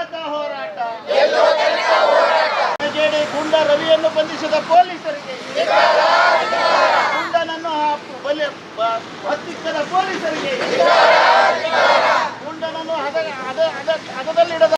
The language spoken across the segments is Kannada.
ಕೆಲಸ ಹೋರಾಟ. ಜೆಡಿ ಗುಂಡ ರವಿಯನ್ನು ಬಂಧಿಸಿದ ಪೊಲೀಸರಿಗೆ ಗುಂಡನನ್ನು ಹತ್ತಿಕ್ಕದ ಪೊಲೀಸರಿಗೆ ಗುಂಡನನ್ನು ಹದದಲ್ಲಿಡದ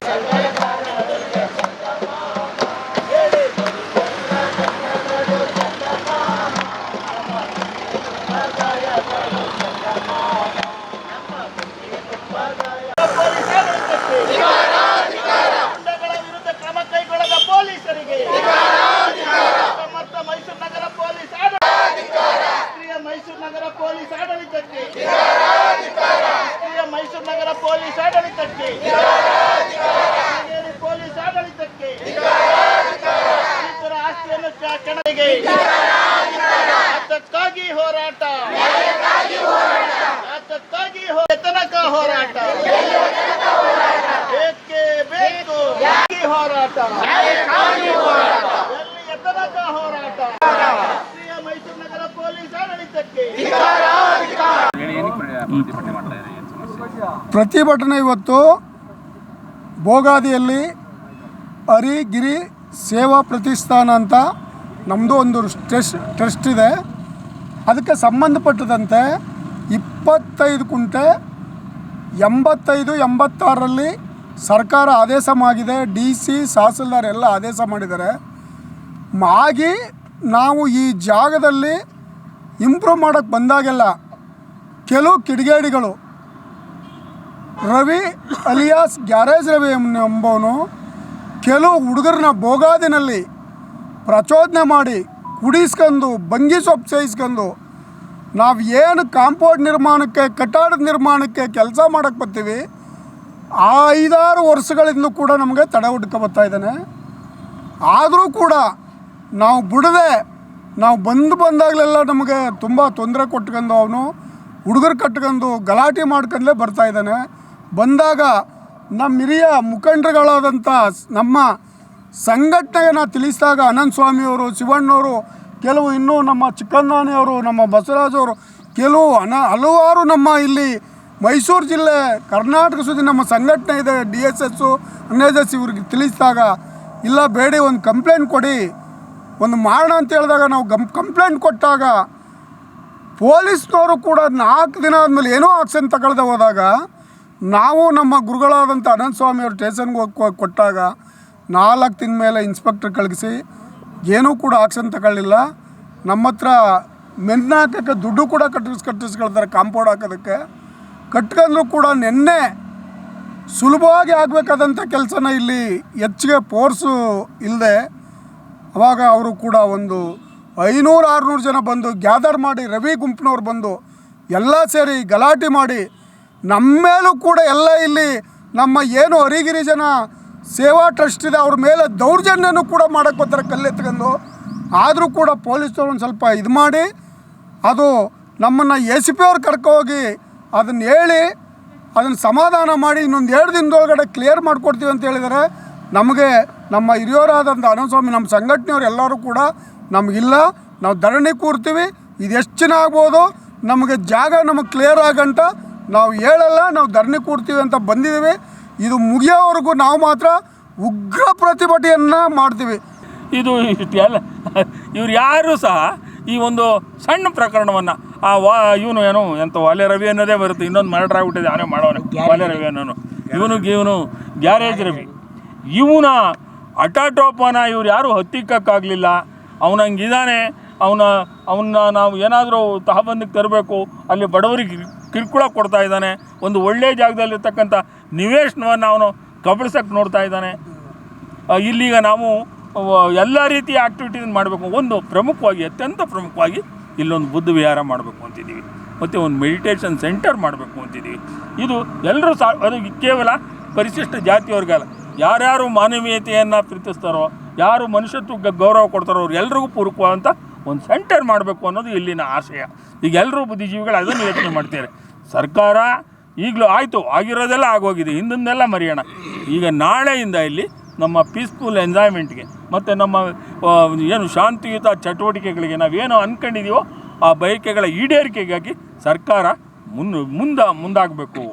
ಹೋರಾಟ ಹೋರಾಟ ನಗರ ಪೊಲೀಸ್ ಆಡಳಿತಕ್ಕೆ ಪ್ರತಿಭಟನೆ ಇವತ್ತು ಬೋಗಾದಿಯಲ್ಲಿ ಹರಿಗಿರಿ ಸೇವಾ ಪ್ರತಿಷ್ಠಾನ ಅಂತ ನಮ್ಮದು ಒಂದು ಟ್ರಸ್ಟ್ ಟ್ರಸ್ಟ್ ಇದೆ. ಅದಕ್ಕೆ ಸಂಬಂಧಪಟ್ಟದಂತೆ ಇಪ್ಪತ್ತೈದು ಕುಂಟೆ ಎಂಬತ್ತೈದು, ಎಂಬತ್ತಾರರಲ್ಲಿ ಸರ್ಕಾರ ಆದೇಶ ಮಾಡಿದೆ ಡಿ ಸಿ ತಹಸೀಲ್ದಾರ್ ಎಲ್ಲ ಆದೇಶ ಮಾಡಿದ್ದಾರೆ. ಆಗಿ ನಾವು ಈ ಜಾಗದಲ್ಲಿ ಇಂಪ್ರೂವ್ ಮಾಡೋಕ್ಕೆ ಬಂದಾಗೆಲ್ಲ ಕೆಲವು ಕಿಡಿಗೇಡಿಗಳು, ರವಿ ಅಲಿಯಾಸ್ ಗ್ಯಾರೇಜ್ ರವಿ ಎಂಬ- ಎಂಬವನು ಕೆಲವು ಹುಡುಗರನ್ನ ಬೋಗಾದಿನಲ್ಲಿ ಪ್ರಚೋದನೆ ಮಾಡಿ ಕುಡಿಸ್ಕೊಂಡು ಬಂಗಿ ಸೊಪ್ಪು ಸೇಯಿಸ್ಕೊಂಡು ನಾವು ಏನು ಕಾಂಪೌಂಡ್ ನಿರ್ಮಾಣಕ್ಕೆ, ಕಟ್ಟಡದ ನಿರ್ಮಾಣಕ್ಕೆ ಕೆಲಸ ಮಾಡೋಕ್ಕೆ ಬರ್ತೀವಿ. ಆ ಐದಾರು ವರ್ಷಗಳಿಂದಲೂ ಕೂಡ ನಮಗೆ ತಡೆ ಹುಡ್ಕೊ ಬರ್ತಾ ಇದ್ದಾನೆ. ಆದರೂ ಕೂಡ ನಾವು ಬಿಡದೆ ನಾವು ಬಂದು ಬಂದಾಗಲೆಲ್ಲ ನಮಗೆ ತುಂಬ ತೊಂದರೆ ಕೊಟ್ಕೊಂಡು ಅವನು, ಹುಡುಗರು ಕಟ್ಕೊಂಡು ಗಲಾಟೆ ಮಾಡ್ಕೊಂಡ್ಲೇ ಬರ್ತಾ ಇದ್ದಾನೆ. ಬಂದಾಗ ನಮ್ಮ ಹಿರಿಯ ಮುಖಂಡರುಗಳಾದಂಥ ನಮ್ಮ ಸಂಘಟನೆಯನ್ನು ತಿಳಿಸಿದಾಗ ಅನಂತ ಸ್ವಾಮಿಯವರು ಶಿವಣ್ಣವರು ಕೆಲವು ಇನ್ನೂ ನಮ್ಮ ಚಿಕ್ಕಂದಾನಿಯವರು ನಮ್ಮ ಬಸವರಾಜವರು ಕೆಲವು ಅನ ಹಲವಾರು ನಮ್ಮ ಇಲ್ಲಿ ಮೈಸೂರು ಜಿಲ್ಲೆ ಕರ್ನಾಟಕ ಸುದ್ದಿ ನಮ್ಮ ಸಂಘಟನೆ ಇದೆ, D S S N S S ಇವ್ರಿಗೆ ತಿಳಿಸಿದಾಗ, ಇಲ್ಲ ಬೇಡಿ, ಒಂದು ಕಂಪ್ಲೇಂಟ್ ಕೊಡಿ. ಒಂದು ಮಾಡೋಣ ಅಂತ ಹೇಳಿದಾಗ ನಾವು ಗಮ್ ಕಂಪ್ಲೇಂಟ್ ಕೊಟ್ಟಾಗ ಪೊಲೀಸ್ನವರು ಕೂಡ ನಾಲ್ಕು ದಿನ ಆದಮೇಲೆ ಏನೋ ಆಕ್ಷನ್ ತಗೊಳ್ದೆ ಹೋದಾಗ, ನಾವು ನಮ್ಮ ಗುರುಗಳಾದಂಥ ಅನಂತ ಸ್ವಾಮಿಯವ್ರ ಸ್ಟೇಷನ್ಗೆ ಹೋಗಿ ಕೊಟ್ಟಾಗ ನಾಲ್ಕು ದಿನ ಮೇಲೆ ಇನ್ಸ್ಪೆಕ್ಟರ್ ಕಳಿಸಿ, ಏನೂ ಕೂಡ ಆಕ್ಷನ್ ತಗೊಳ್ಳಿಲ್ಲ. ನಮ್ಮ ಹತ್ರ ಮೆನ್ನ ಹಾಕೋಕ್ಕೆ ದುಡ್ಡು ಕೂಡ ಕಟ್ಟಿಸ್ ಕಟ್ಟಿಸ್ಕೊಳ್ತಾರೆ, ಕಾಂಪೌಂಡ್ ಹಾಕೋದಕ್ಕೆ. ಕಟ್ಕೊಂಡ್ರು ಕೂಡ ನಿನ್ನೆ ಸುಲಭವಾಗಿ ಆಗಬೇಕಾದಂಥ ಕೆಲಸನ ಇಲ್ಲಿ ಹೆಚ್ಚಿಗೆ ಫೋರ್ಸು ಇಲ್ಲದೆ ಅವಾಗ ಅವರು ಕೂಡ ಒಂದು ಐನೂರು ಆರುನೂರು ಜನ ಬಂದು ಗ್ಯಾದರ್ ಮಾಡಿ ರವಿ ಗುಂಪಿನವ್ರು ಬಂದು ಎಲ್ಲ ಸೇರಿ ಗಲಾಟೆ ಮಾಡಿ ನಮ್ಮ ಮೇಲೂ ಕೂಡ ಎಲ್ಲ ಇಲ್ಲಿ ನಮ್ಮ ಏನು ಹರಿಗಿರಿ ಜನ ಸೇವಾ ಟ್ರಸ್ಟ್ ಇದೆ, ಅವ್ರ ಮೇಲೆ ದೌರ್ಜನ್ಯನೂ ಕೂಡ ಮಾಡೋಕ್ಕೆ ಬರ್ತಾರೆ ಕಲ್ಲೆತ್ಕೊಂಡು ಆದರೂ ಕೂಡ ಪೊಲೀಸ್ನವ್ರು ಒಂದು ಸ್ವಲ್ಪ ಇದು ಮಾಡಿ, ಅದು ನಮ್ಮನ್ನು ಎ ಸಿ ಪಿ ಅವ್ರು ಕರ್ಕೋಗಿ ಅದನ್ನು ಹೇಳಿ, ಅದನ್ನು ಸಮಾಧಾನ ಮಾಡಿ ಇನ್ನೊಂದು ಎರಡು ದಿನದೊಳಗಡೆ ಕ್ಲಿಯರ್ ಮಾಡಿಕೊಡ್ತೀವಿ ಅಂತ ಹೇಳಿದರೆ, ನಮಗೆ ನಮ್ಮ ಹಿರಿಯರಾದಂಥ ಅನಂತಸ್ವಾಮಿ, ನಮ್ಮ ಸಂಘಟನೆಯವ್ರು ಎಲ್ಲರೂ ಕೂಡ ನಮಗಿಲ್ಲ, ನಾವು ಧರಣಿ ಕೂರ್ತೀವಿ, ಇದು ಎಷ್ಟು ಜನ ಆಗ್ಬೋದು, ನಮಗೆ ಜಾಗ ನಮಗೆ ಕ್ಲಿಯರ್ ಆಗಂಟ ನಾವು ಹೇಳಲ್ಲ, ನಾವು ಧರಣಿ ಕೂರ್ತೀವಿ ಅಂತ ಬಂದಿದ್ದೀವಿ. ಇದು ಮುಗಿಯೋವರೆಗೂ ನಾವು ಮಾತ್ರ ಉಗ್ರ ಪ್ರತಿಭಟನೆಯನ್ನು ಮಾಡ್ತೀವಿ. ಇದು ಎಲ್ಲ ಇವ್ರು ಯಾರು ಸಹ ಈ ಒಂದು ಸಣ್ಣ ಪ್ರಕರಣವನ್ನು ಆ ವಾ ಇವನು ಏನು ಎಂತ ವಾಲೆ ರವಿ ಅನ್ನೋದೇ ಬರುತ್ತೆ. ಇನ್ನೊಂದು ಮರ್ಡರ್ ಆಗ್ಬಿಟ್ಟಿದೆ ಆನೆ ಮಾಡೋನು. ವಾಲೆ ರವಿ ಅನ್ನೋನು. ಇವನು ಇವನು ಗ್ಯಾರೇಜ್ ರವಿ. ಇವನ ಅಟಾಟೋಪನ ಇವ್ರು ಯಾರೂ ಹತ್ತಿಕ್ಕಕ್ಕಾಗಲಿಲ್ಲ. ಅವನಂಗಿದ್ದಾನೆ ಅವನ ಅವನ್ನ ನಾವು ಏನಾದರೂ ತಹಬಂದಿಗೆ ತರಬೇಕು. ಅಲ್ಲಿ ಬಡವರಿಗೆ ಕಿರ್ಕುಳ ಕೊಡ್ತಾ ಇದ್ದಾನೆ. ಒಂದು ಒಳ್ಳೆಯ ಜಾಗದಲ್ಲಿರ್ತಕ್ಕಂಥ ನಿವೇಶನವನ್ನು ಅವನು ಕಬಳಿಸಕ್ಕೆ ನೋಡ್ತಾ ಇದ್ದಾನೆ. ಇಲ್ಲಿಗ ಇಲ್ಲೀಗ ನಾವು ಎಲ್ಲ ರೀತಿಯ ಆ್ಯಕ್ಟಿವಿಟೀಸ್ ಮಾಡಬೇಕು. ಒಂದು ಪ್ರಮುಖವಾಗಿ ಅತ್ಯಂತ ಪ್ರಮುಖವಾಗಿ ಇಲ್ಲೊಂದು ಬುದ್ಧ ವಿಹಾರ ಮಾಡಬೇಕು ಅಂತಿದ್ದೀವಿ. ಮತ್ತು ಒಂದು ಮೆಡಿಟೇಷನ್ ಸೆಂಟರ್ ಮಾಡಬೇಕು ಅಂತಿದ್ದೀವಿ. ಇದು ಎಲ್ಲರೂ ಸಾ ಅದು ಕೇವಲ ಪರಿಶಿಷ್ಟ ಜಾತಿಯವ್ರಿಗಲ್ಲ. ಯಾರ್ಯಾರು ಮಾನವೀಯತೆಯನ್ನು ಪ್ರೀತಿಸ್ತಾರೋ, ಯಾರು ಮನುಷ್ಯತ್ವಕ್ಕೆ ಗೌರವ ಕೊಡ್ತಾರೋ ಅವ್ರು ಎಲ್ರಿಗೂ ಪೂರಕವಾದಂಥ ಒಂದು ಸೆಂಟರ್ ಮಾಡಬೇಕು ಅನ್ನೋದು ಇಲ್ಲಿನ ಆಶಯ. ಈಗ ಎಲ್ಲರೂ ಬುದ್ಧಿಜೀವಿಗಳು ಅದನ್ನು ಯೋಚನೆ ಮಾಡ್ತಾರೆ ಸರ್ಕಾರ ಈಗಲೂ ಆಯಿತು, ಆಗಿರೋದೆಲ್ಲ ಆಗೋಗಿದೆ, ಹಿಂದನ್ನೆಲ್ಲ ಮರೆಯೋಣ. ಈಗ ನಾಳೆಯಿಂದ ಇಲ್ಲಿ ನಮ್ಮ ಪೀಸ್ಫುಲ್ ಎಂಜಾಯ್ಮೆಂಟ್ಗೆ ಮತ್ತು ನಮ್ಮ ಏನು ಶಾಂತಿಯುತ ಚಟುವಟಿಕೆಗಳಿಗೆ ನಾವೇನು ಅಂದ್ಕೊಂಡಿದ್ದೀವೋ ಆ ಬಯಕೆಗಳ ಈಡೇರಿಕೆಗಾಗಿ ಸರ್ಕಾರ ಮುನ್, ಮುಂದೆ, ಮುಂದಾಗಬೇಕು.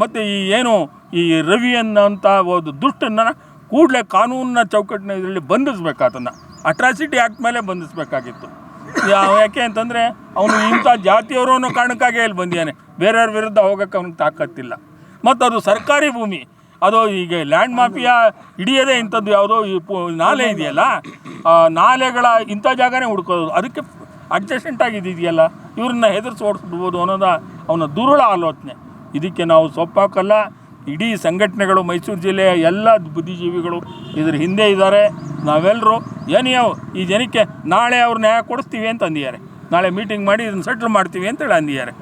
ಮತ್ತು ಈ ಏನು ಈ ರವಿ ಅನ್ನೋಂಥ ಒಂದು ದುಷ್ಟನ್ನು ಕೂಡಲೇ ಕಾನೂನಿನ ಚೌಕಟ್ಟಿನ ಇದರಲ್ಲಿ ಬಂಧಿಸ್ಬೇಕು ಅದನ್ನು ಅಟ್ರಾಸಿಟಿ ಆ್ಯಕ್ಟ್ ಮೇಲೆ ಬಂಧಿಸಬೇಕಾಗಿತ್ತು. ಯಾಕೆ ಅಂತಂದರೆ ಅವನು ಇಂಥ ಜಾತಿಯವರು ಅನ್ನೋ ಕಾರಣಕ್ಕಾಗಿ ಇಲ್ಲಿ ಬಂದಿದ್ದಾನೆ. ಬೇರೆಯವ್ರ ವಿರುದ್ಧ ಹೋಗೋಕ್ಕೆ ಅವ್ನಿಗೆ ತಾಕತ್ತಿಲ್ಲ. ಮತ್ತು ಅದು ಸರ್ಕಾರಿ ಭೂಮಿ. ಅದು ಈಗ ಲ್ಯಾಂಡ್ ಮಾಫಿಯಾ ಹಿಡಿಯೋದೇ ಇಂಥದ್ದು ಯಾವುದೋ ಈ ನಾಲೆ ಇದೆಯಲ್ಲ? ನಾಲೆಗಳ ಇಂಥ ಜಾಗನೇ ಹುಡ್ಕೋದು. ಅದಕ್ಕೆ ಅಡ್ಜಸ್ಟೆಂಟ್ ಆಗಿದೆಯಲ್ಲ ಇವ್ರನ್ನ ಹೆದರ್ಸಿ ಓಡಿಸ್ಬಿಡ್ಬೋದು ಅನ್ನೋದು ಅವನ ದುರುಳ ಆಲೋಚನೆ. ಇದಕ್ಕೆ ನಾವು ಸೊಪ್ಪಾಕಲ್ಲ. ಇಡೀ ಸಂಘಟನೆಗಳು ಮೈಸೂರು ಜಿಲ್ಲೆಯ ಎಲ್ಲ ಬುದ್ಧಿಜೀವಿಗಳು ಇದ್ರ ಹಿಂದೆ ಇದ್ದಾರೆ. ನಾವೆಲ್ಲರೂ ಏನಿಯೋ ಈ ಜನಕ್ಕೆ ನಾಳೆ ಅವ್ರ ನ್ಯಾಯ ಕೊಡಿಸ್ತೀವಿ ಅಂತ ಅಂದಿದ್ದಾರೆ. ನಾಳೆ ಮೀಟಿಂಗ್ ಮಾಡಿ ಇದನ್ನು ಸೆಟ್ಲ್ ಮಾಡ್ತೀವಿ ಅಂತೇಳಿ ಅಂದಿದ್ದಾರೆ.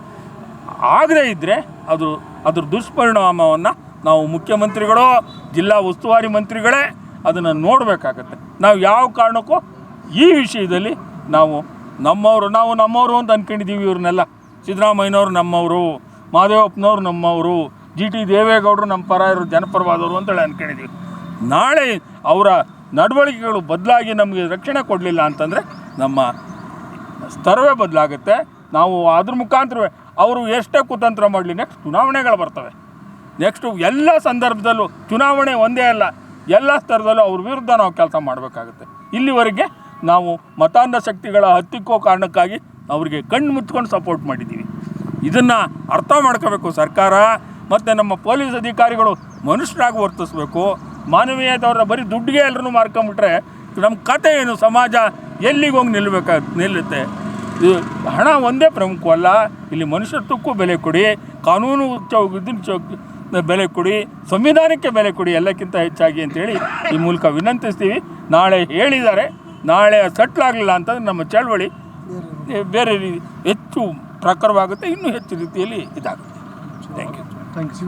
ಆಗದೇ ಇದ್ದರೆ ಅದು, ಅದ್ರ ದುಷ್ಪರಿಣಾಮವನ್ನು ನಾವು ಮುಖ್ಯಮಂತ್ರಿಗಳು, ಜಿಲ್ಲಾ ಉಸ್ತುವಾರಿ ಮಂತ್ರಿಗಳೇ ಅದನ್ನು ನೋಡಬೇಕಾಗತ್ತೆ. ನಾವು ಯಾವ ಕಾರಣಕ್ಕೂ ಈ ವಿಷಯದಲ್ಲಿ ನಾವು ನಮ್ಮವರು ನಾವು ನಮ್ಮವರು ಅಂತ ಅಂದ್ಕೊಂಡಿದ್ದೀವಿ ಇವ್ರನ್ನೆಲ್ಲ. ಸಿದ್ದರಾಮಯ್ಯನವರು ನಮ್ಮವರು, ಮಾದೇವಪ್ಪನವರು ನಮ್ಮವರು, ಜಿ ಟಿ ದೇವೇಗೌಡರು ನಮ್ಮ ಪರ ಇರೋ ಜನಪರವಾದವರು ಅಂತೇಳಿ ಅಂದ್ಕೊಂಡಿದ್ದೀವಿ ನಾಳೆ ಅವರ ನಡವಳಿಕೆಗಳು ಬದಲಾಗಿ ನಮಗೆ ರಕ್ಷಣೆ ಕೊಡಲಿಲ್ಲ ಅಂತಂದರೆ ನಮ್ಮ ಸ್ತರವೇ ಬದಲಾಗುತ್ತೆ. ನಾವು ಅದ್ರ ಮುಖಾಂತರವೇ ಅವರು ಎಷ್ಟೇ ಕುತಂತ್ರ ಮಾಡಲಿ ನೆಕ್ಸ್ಟ್ ಚುನಾವಣೆಗಳು ಬರ್ತವೆ. ನೆಕ್ಸ್ಟು ಎಲ್ಲ ಸಂದರ್ಭದಲ್ಲೂ ಚುನಾವಣೆ ಒಂದೇ ಅಲ್ಲ, ಎಲ್ಲ ಸ್ತರದಲ್ಲೂ ಅವ್ರ ವಿರುದ್ಧ ನಾವು ಕೆಲಸ ಮಾಡಬೇಕಾಗುತ್ತೆ. ಇಲ್ಲಿವರೆಗೆ ನಾವು ಮತಾಂಧ ಶಕ್ತಿಗಳ ಹತ್ತಿಕ್ಕೋ ಕಾರಣಕ್ಕಾಗಿ ಅವರಿಗೆ ಕಣ್ಣು ಮುಚ್ಕೊಂಡು ಸಪೋರ್ಟ್ ಮಾಡಿದ್ದೀವಿ. ಇದನ್ನು ಅರ್ಥ ಮಾಡ್ಕೋಬೇಕು ಸರ್ಕಾರ, ಮತ್ತು ನಮ್ಮ ಪೊಲೀಸ್ ಅಧಿಕಾರಿಗಳು ಮನುಷ್ಯರಾಗಿ ವರ್ತಿಸ್ಬೇಕು. ಮಾನವೀಯತೆಯವ್ರನ್ನ ಬರೀ ದುಡ್ಡಿಗೆ ಎಲ್ಲರೂ ಮಾರ್ಕೊಂಬಿಟ್ರೆ ನಮ್ಮ ಕತೆ ಏನು? ಸಮಾಜ ಎಲ್ಲಿಗೆ ಹೋಗಿ ನಿಲ್ಲಬೇಕಾ ನಿಲ್ಲುತ್ತೆ? ಇದು ಹಣ ಒಂದೇ ಪ್ರಮುಖವಲ್ಲ, ಇಲ್ಲಿ ಮನುಷ್ಯತ್ವಕ್ಕೂ ಬೆಲೆ ಕೊಡಿ, ಕಾನೂನು ಚೌ ಇದನ್ನು ಚೌ ಬೆಲೆ ಕೊಡಿ, ಸಂವಿಧಾನಕ್ಕೆ ಬೆಲೆ ಕೊಡಿ ಎಲ್ಲಕ್ಕಿಂತ ಹೆಚ್ಚಾಗಿ ಅಂತೇಳಿ ಈ ಮೂಲಕ ವಿನಂತಿಸ್ತೀವಿ. ನಾಳೆ ಹೇಳಿದ್ದಾರೆ, ನಾಳೆ ಸಟ್ಲಾಗಲಿಲ್ಲ ಅಂತಂದ್ರೆ ನಮ್ಮ ಚಳವಳಿ ಬೇರೆ ರೀತಿ ಹೆಚ್ಚು ಪ್ರಖರವಾಗುತ್ತೆ, ಇನ್ನೂ ಹೆಚ್ಚು ರೀತಿಯಲ್ಲಿ ಇದಾಗುತ್ತೆ. Thank you thanks